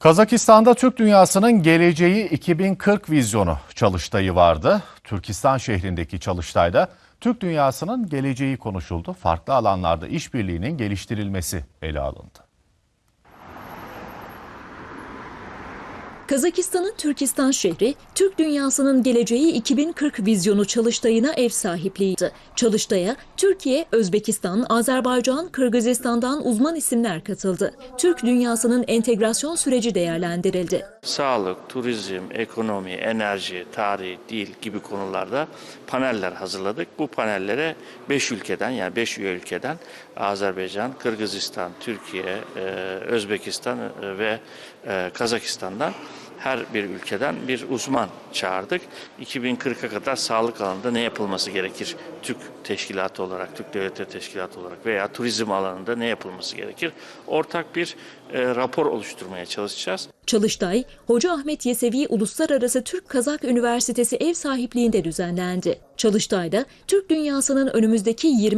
Kazakistan'da Türk dünyasının geleceği 2040 vizyonu çalıştayı vardı. Türkistan şehrindeki çalıştayda Türk dünyasının geleceği konuşuldu. Farklı alanlarda işbirliğinin geliştirilmesi ele alındı. Kazakistan'ın Türkistan şehri, Türk dünyasının geleceği 2040 vizyonu çalıştayına ev sahipliğiydi. Çalıştaya Türkiye, Özbekistan, Azerbaycan, Kırgızistan'dan uzman isimler katıldı. Türk dünyasının entegrasyon süreci değerlendirildi. sağlık, turizm, ekonomi, enerji, tarih, dil gibi konularda paneller hazırladık. Bu panellere 5 ülkeden yani 5 üye ülkeden Azerbaycan, Kırgızistan, Türkiye, e, Özbekistan e, ve e, Kazakistan'dan her bir ülkeden bir uzman çağırdık. 2040'a kadar sağlık alanında ne yapılması gerekir? Türk teşkilatı olarak, Türk Devletleri Teşkilatı olarak veya turizm alanında ne yapılması gerekir? Ortak bir e, rapor oluşturmaya çalışacağız. Çalıştay, Hoca Ahmet Yesevi Uluslararası Türk-Kazak Üniversitesi ev sahipliğinde düzenlendi. Çalıştay'da Türk dünyasının önümüzdeki 20